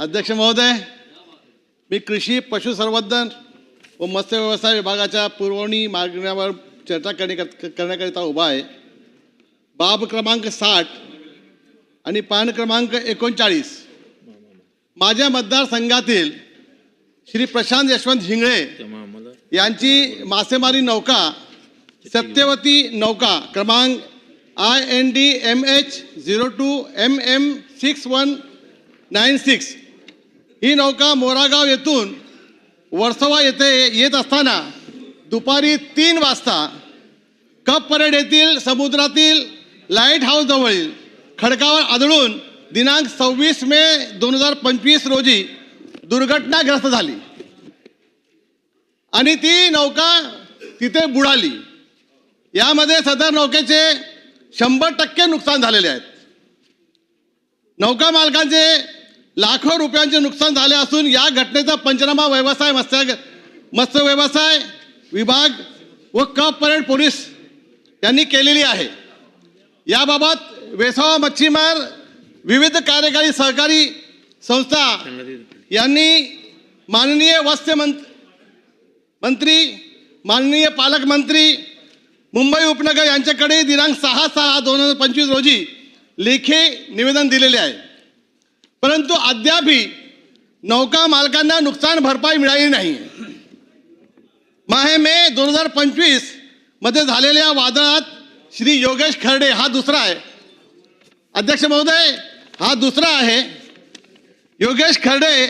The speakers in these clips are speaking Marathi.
अध्यक्ष महोदय मी कृषी पशुसंवर्धन व मत्स्य व्यवसाय विभागाच्या पुरवणी मागण्यावर चर्चा करणे करण्याकरिता उभा आहे. बाब क्रमांक साठ आणि पान क्रमांक एकोणचाळीस. माझ्या मतदारसंघातील श्री प्रशांत यशवंत हिंगळे यांची मासेमारी नौका सत्यवती नौका क्रमांक I N D M H zero two M M six one nine six ही नौका मोरागाव येथून वर्सोवा येथे येत असताना दुपारी तीन वाजता कप परेड येथील समुद्रातील लाइट हाऊसजवळील खडकावर आदळून दिनांक सव्वीस मे दोन हजार पंचवीस रोजी दुर्घटनाग्रस्त झाली. आणि ती नौका तिथे बुडाली. यामध्ये सदर नौकेचे शंभर टक्के नुकसान झालेले आहेत. नौका मालकांचे लाखो रुपयांचे नुकसान झाले असून या घटनेचा पंचनामा व्यवसाय मत्स्य मत्स्य व्यवसाय विभाग व कप परेड पोलीस यांनी केलेली आहे. याबाबत वेसावा मच्छीमार विविध कार्यकारी सहकारी संस्था यांनी माननीय वस्त्य मंत मंत्री माननीय पालकमंत्री मुंबई उपनगर यांच्याकडे दिनांक सहा सहा दोन हजार पंचवीस रोजी लेखी निवेदन दिलेले आहे. परंतु अद्यापही नौका मालकांना नुकसान भरपाई मिळाली नाही. माहे मे दोन हजार पंचवीसमध्ये झालेल्या वादळात श्री योगेश खर्डे हा दुसरा आहे. अध्यक्ष महोदय हा दुसरा आहे. योगेश खर्डे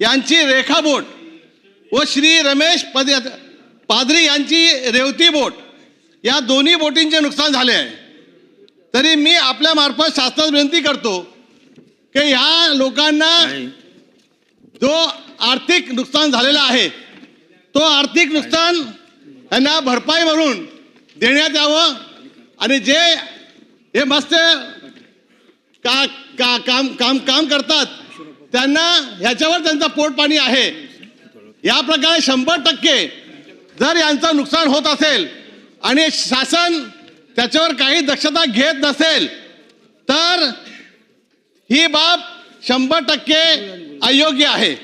यांची रेखा बोट व श्री रमेश पद पादरी यांची रेवती बोट या दोन्ही बोटींचे नुकसान झाले आहे. तरी मी आपल्यामार्फत शास्त्रात शासनास विनंती करतो की ह्या लोकांना जो आर्थिक नुकसान झालेला आहे तो आर्थिक नुकसान यांना भरपाई म्हणून देण्यात यावं आणि जे हे मस्त का का काम काम काम करतात त्यांना ह्याच्यावर त्यांचा पोटपाणी आहे. या प्रकारे शंभर टक्के जर यांचं नुकसान होत असेल आणि शासन त्याच्यावर काही दक्षता घेत नसेल तर ही बाब शंभर टक्के अयोग्य आहे.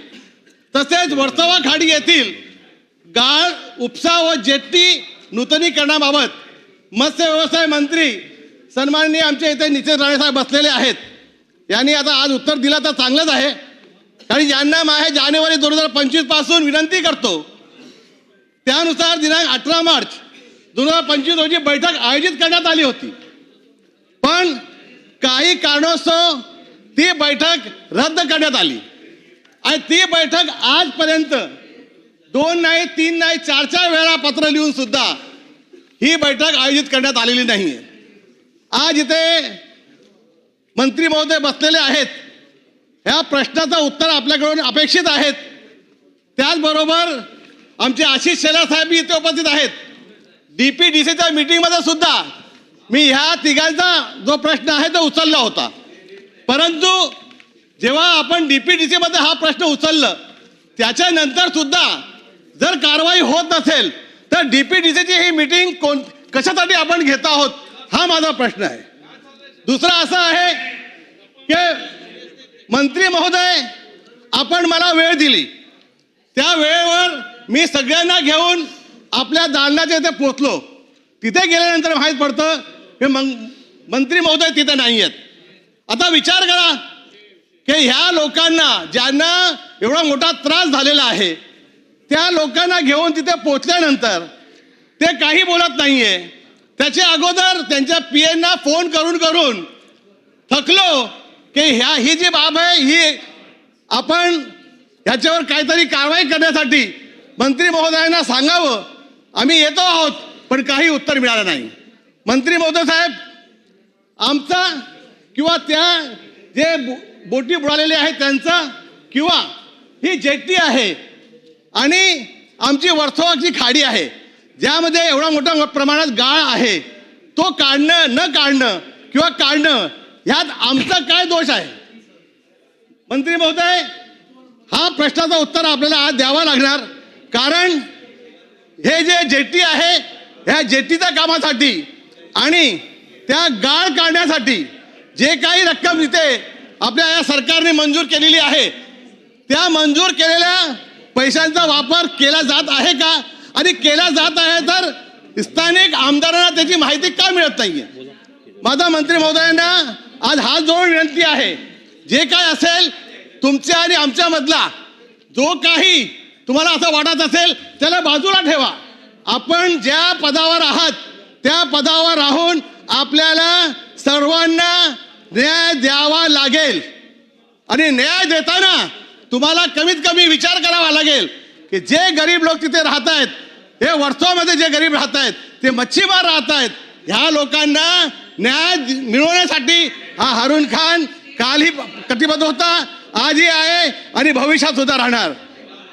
तसेच वर्सोवा खाडी येथील गाळ उपसा व जेट्टी नूतनीकरणाबाबत मत्स्य व्यवसाय मंत्री सन्माननीय आमच्या इथे निश्चित राणेसाहेब बसलेले आहेत. यांनी आता आज उत्तर दिलं तर चांगलंच आहे. आणि यांना माहे जानेवारी दोन हजार पंचवीसपासून विनंती करतो. त्यानुसार दिनांक अठरा मार्च दोन हजार पंचवीस रोजी बैठक आयोजित करण्यात आली होती. पण काही कारणास्तव ती बैठक रद्द करण्यात आली. आणि ती बैठक आजपर्यंत दोन नाही तीन नाही चार चार वेळा पत्र लिहून सुद्धा ही बैठक आयोजित करण्यात आलेली नाही आज इथे मंत्री महोदय बसलेले आहेत. ह्या प्रश्नाचं उत्तर आपल्याकडून अपेक्षित आहेत. त्याचबरोबर आमचे आशिष शेला साहेब इथे उपस्थित आहेत. डी पी डी सीच्या मीटिंगमध्ये सुद्धा मी ह्या तिघांचा जो प्रश्न आहे तो उचलला होता. परंतु जेव्हा आपण डी पी डी हा प्रश्न उचललं त्याच्यानंतर सुद्धा जर कारवाई होत नसेल तर डी पी डी ही मीटिंग कोण कशासाठी आपण घेत आहोत हा माझा प्रश्न आहे. दुसरा असा आहे की मंत्री महोदय आपण मला वेळ दिली. त्या वेळेवर मी सगळ्यांना घेऊन आपल्या दालनाच्या इथे पोचलो तिथे गेल्यानंतर माहीत पडतं की मं मंत्री महोदय तिथे नाही आहेत आता विचार करा की ह्या लोकांना ज्यांना एवढा मोठा त्रास झालेला आहे त्या लोकांना घेऊन तिथे पोचल्यानंतर ते काही बोलत नाहीये. त्याच्या अगोदर त्यांच्या पी एनना फोन करून करून थकलो की ह्या ही जी बाब आहे ही आपण ह्याच्यावर काहीतरी कारवाई करण्यासाठी मंत्री महोदयांना सांगावं. आम्ही येतो आहोत पण काही उत्तर मिळालं नाही. मंत्री महोदय साहेब आमचा किंवा त्या जे बो- बोटी बुडालेले आहेत त्यांचा किंवा ही जेट्टी आहे आणि आमची वर्सोवाची खाडी आहे ज्यामध्ये एवढा मोठ्या प्रमाणात गाळ आहे तो काढणं न काढणं किंवा काढणं ह्यात आमचा काय दोष आहे? मंत्री महोदय हा प्रश्नाचं उत्तर आपल्याला आज द्यावा लागणार कारण हे जे जेटी आहे ह्या जेटीच्या कामासाठी आणि त्या गाळ काढण्यासाठी जे काही रक्कम इथे आपल्या या सरकारने मंजूर केलेली आहे त्या मंजूर केलेल्या पैशांचा वापर केला जात आहे का? आणि केला जात आहे तर स्थानिक आमदारांना त्याची माहिती का मिळत नाहीये? माझा मंत्री महोदयांना आज हात जोडून विनंती आहे जे काय असेल तुमच्या आणि आमच्या मधला जो काही तुम्हाला असं वाटत असेल त्याला बाजूला ठेवा. आपण ज्या पदावर आहात त्या पदावर राहून आपल्याला सर्वांना न्याय द्यावा लागेल. आणि न्याय देताना तुम्हाला कमीत कमी विचार करावा लागेल की जे गरीब लोक तिथे राहत आहेत हे वर्षामध्ये जे गरीब राहत आहेत ते मच्छीमार राहत आहेत ह्या लोकांना न्याय मिळवण्यासाठी हा हरुण खान कालही कटिबद्ध होता आजही आहे आणि भविष्यात सुद्धा राहणार.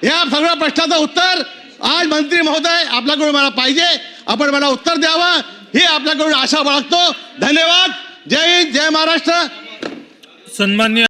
या सगळ्या प्रश्नाचं उत्तर आज मंत्री महोदय आपल्याकडून मला पाहिजे. आपण मला उत्तर द्यावं ही आपल्याकडून आशा बाळगतो. धन्यवाद. जय हिंद जय महाराष्ट्र. सन्मान्य